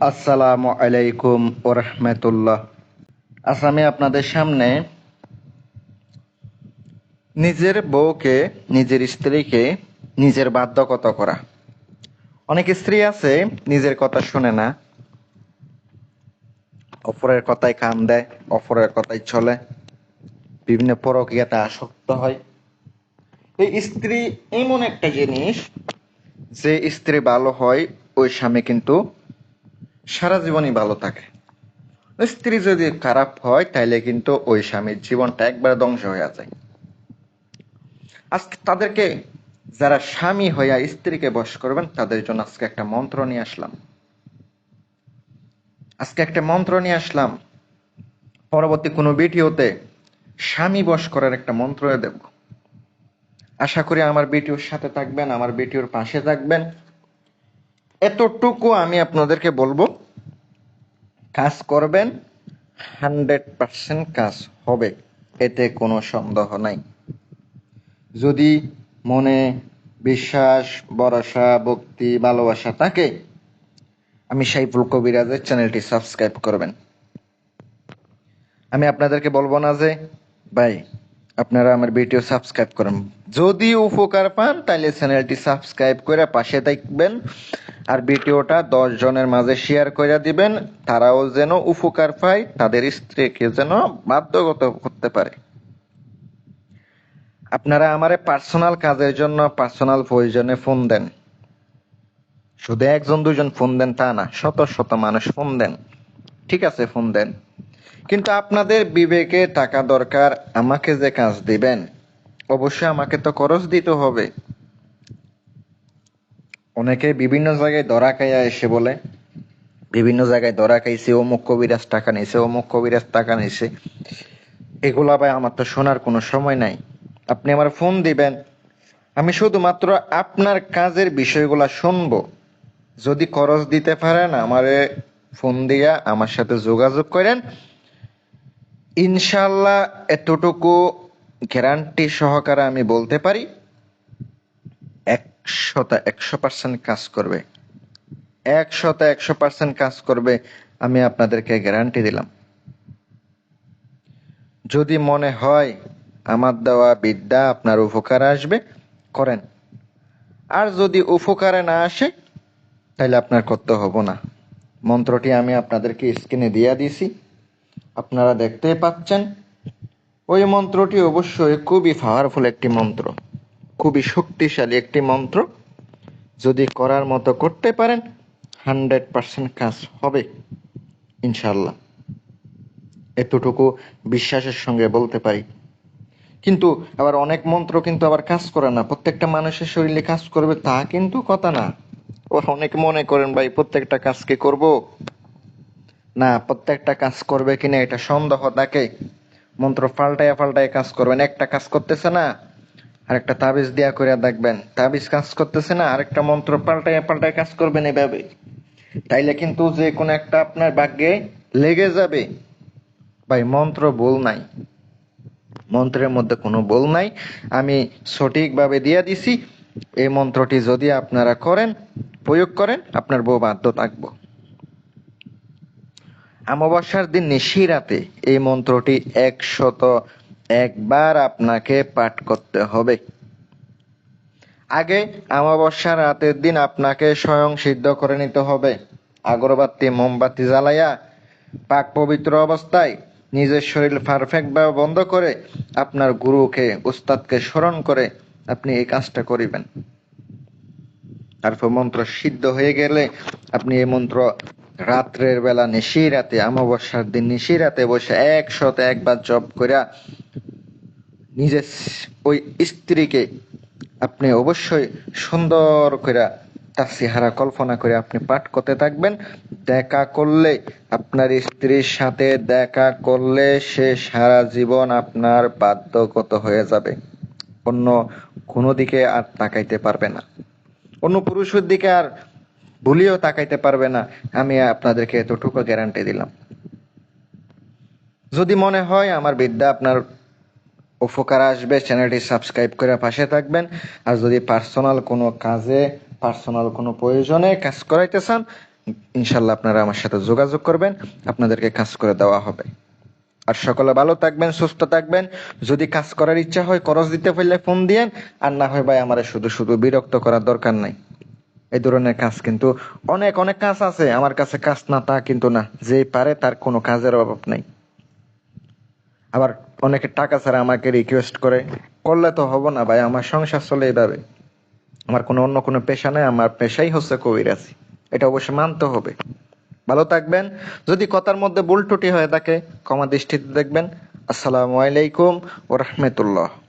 আসসালামু আলাইকুম ওরহমতুল্লাহ আজ আমি আপনাদের সামনে নিজের বউকে, নিজের স্ত্রীকে নিজের বাধ্যকতা করা। অনেক স্ত্রী আছে, নিজের কথা শুনে না। অপরের কথায় কান দেয়, অপরের কথায় চলে। বিভিন্ন পরকীয়াতে আসক্ত হয়। এই স্ত্রী এমন একটা জিনিস, যে স্ত্রী ভালো হয়, ওই স্বামী কিন্তু সারা জীবনই ভালো থাকে। স্ত্রী যদি খারাপ হয়, তাইলে কিন্তু ওই স্বামীর জীবনটা একবার ধ্বংস হয়ে যায় আজকে তাদেরকে যারা স্বামী হইয়া স্ত্রীকে বশ করবেন, তাদের জন্য আজকে একটা মন্ত্র নিয়ে আসলাম। আজকে একটা মন্ত্র নিয়ে আসলাম। পরবর্তী কোনো ভিডিওতে স্বামী বশ করার একটা মন্ত্র দেব। আশা করি আমার ভিডিওর সাথে থাকবেন, আমার ভিডিওর পাশে থাকবেন। এতটুকু আমি আপনাদেরকে বলব, কাজ করবেন, হান্ড্রেড পার্সেন্ট কাজ হবে, এতে কোনো সন্দেহ নাই। যদি মনে বিশ্বাস, ভরসা, ভক্তি, ভালোবাসা থাকে, আমি সাইফুল কবিরাজের চ্যানেলটি সাবস্ক্রাইব করবেন। আমি আপনাদেরকে বলব না যে, ভাই আপনারা আমার ভিডিও সাবস্ক্রাইব করেন। যদি উপকার পান তাহলে চ্যানেলটি সাবস্ক্রাইব করে পাশে থাকবেন আর ভিডিওটা দশ জনের মাঝে শেয়ার করে দিবেন। তারাও যেন উপকার পায়, তাদের স্ত্রীকে যেন বাধ্যগত করতে পারে। আপনারা আমারে পার্সোনাল কাজের জন্য পার্সোনাল প্রয়োজনে ফোন দেন। শুধু একজন, দুজন ফোন দেন তা না, শত শত মানুষ ফোন দেন। ঠিক আছে ফোন দেন। কিন্তু আপনাদের বিবেকে টাকা দরকার, আমাকে যে কাজ দিবেন, অবশ্যই আমাকে তো খরচ দিতে হবে। অনেকে বিভিন্ন জায়গায় ধরা খাইয়া এসে বলে, বিভিন্ন জায়গায় ধরা খাইছে, অমুক কবিরাজ টাকা নিছে, অমুক কবিরাজ টাকা নিছে। এগুলা ভাই আমার তো শোনার কোনো সময় নাই। আপনি আমার ফোন দিবেন, আমি শুধুমাত্র আপনার কাজের বিষয়গুলা শুনব। যদি খরচ দিতে পারেন, আমারে ফোন দিয়া আমার সাথে যোগাযোগ করেন ইনশাল্লাহ এতটুকু গ্যারান্টি সহকারে আমি বলতে পারি, একশোটা, একশো পার্সেন্ট কাজ করবে। একশোটা, একশো পার্সেন্ট কাজ করবে, আমি আপনাদেরকে গ্যারান্টি দিলাম। যদি মনে হয় আমার দেওয়া বিদ্যা আপনার উপকারে আসবে, করেন। আর যদি উপকারে না আসে, তাহলে আপনার করতে হব না। মন্ত্রটি আমি আপনাদেরকে স্ক্রিনে দিয়ে দিছি। আপনারা দেখতে পাচ্ছেন। ওই মন্ত্রটি অবশ্যই খুবই পাওয়ারফুল একটি মন্ত্র। খুবই শক্তিশালী একটি মন্ত্র। যদি করার মতো করতে পারেন হান্ড্রেড পার্সেন্ট কাজ হবে ইনশাল্লাহ এতটুকু বিশ্বাসের সঙ্গে বলতে পারি। কিন্তু আবার অনেক মন্ত্র কিন্তু আবার কাজ করে না। প্রত্যেকটা মানুষের শরীরে কাজ করবে তা কিন্তু কথা না। অনেক মনে করেন, ভাই, প্রত্যেকটা কাজকে করব? না, প্রত্যেকটা কাজ করবে কিনা এটা সন্দেহ থাকে। মন্ত্র পাল্টায় পাল্টায় কাজ করবেন। একটা কাজ করতেছে না, আরেকটা তাবিজ দিয়া করে দেখবেন। তাবিজ কাজ করতেছে না, আরেকটা মন্ত্র পাল্টায় পাল্টায় কাজ করবেন এভাবে। তাইলে কিন্তু যে কোনো একটা আপনার ভাগ্যে লেগে যাবে। ভাই, মন্ত্র ভুল নাই। মন্ত্রের মধ্যে কোনো ভুল নাই। আমি সঠিকভাবে দিয়ে দিছি। এই মন্ত্রটি যদি আপনারা করেন, প্রয়োগ করেন, আপনার বউ বাধ্য থাকব। অমাবস্যার দিন নিশিরাতে এই মন্ত্রটি একশত একবার আপনাকে পাঠ করতে হবে। আগে অমাবস্যার রাতের দিন আপনাকে স্বয়ং সিদ্ধ করে নিতে হবে। আগরবাতি, মোমবাতি জ্বালাইয়া পাক পবিত্র অবস্থায় নিজের শরীর পারফেক্ট ভাবে বন্ধ করে আপনার গুরুকে, উস্তাদকে স্মরণ করে আপনি এই কাজটা করিবেন। তারপর মন্ত্র সিদ্ধ হয়ে গেলে আপনি এই মন্ত্র রাত্রের বেলা নিশি রাতে অমাবস্যার দিন নিশি রাতে বসে একশত একবার জপ করিয়া নিজের ওই স্ত্রীকে আপনি অবশ্যই সুন্দর করে তার চেহারা কল্পনা করে আপনি পাঠ করতে থাকবেন। দেখা করলে আপনার স্ত্রীর সাথে দেখা করলে সে সারা জীবন আপনার বাধ্যগত হয়ে যাবে। অন্য কোনো দিকে আর তাকাইতে পারবে না। অন্য পুরুষের দিকে আর ভুলিও তাকাইতে পারবে না। আমি আপনাদেরকে এতটুকু গ্যারান্টি দিলাম। যদি মনে হয় আমার বিদ্যা আপনার উপকার আসবে চ্যানেলটি সাবস্ক্রাইব করে পাশে থাকবেন। আর যদি পার্সোনাল কোনো কাজে পার্সোনাল কোনো প্রয়োজনে কাজ করাইতে চান ইনশাল্লাহ আপনারা আমার সাথে যোগাযোগ করবেন। আপনাদেরকে কাজ করে দেওয়া হবে। আর সকলে ভালো থাকবেন, সুস্থ থাকবেন। যদি কাজ করার ইচ্ছা হয়, খরচ দিতে পারলে ফোন দিয়েন। আর না হয় ভাই, আমার শুধু শুধু বিরক্ত করার দরকার নাই। এই ধরনের কাজ কিন্তু অনেক অনেক কাজ আছে। আমার কাছে কাজ না, তা কিন্তু না। যে পারে তার কোনো কাজের অভাব নাই। আবার অনেকে টাকা ছাড়া আমাকে রিকোয়েস্ট করে, করলে তো হব না ভাই, আমার সংসার চলে এইভাবে আমার কোনো অন্য কোনো পেশা নেই, আমার পেশাই হচ্ছে কবিরাজি। এটা অবশ্যই মানতে হবে। ভালো থাকবেন। যদি কথার মধ্যে ভুল ত্রুটি হয়ে থাকে, ক্ষমা দৃষ্টিতে দেখবেন। আসসালামু আলাইকুম ও রহমতুল্লাহ।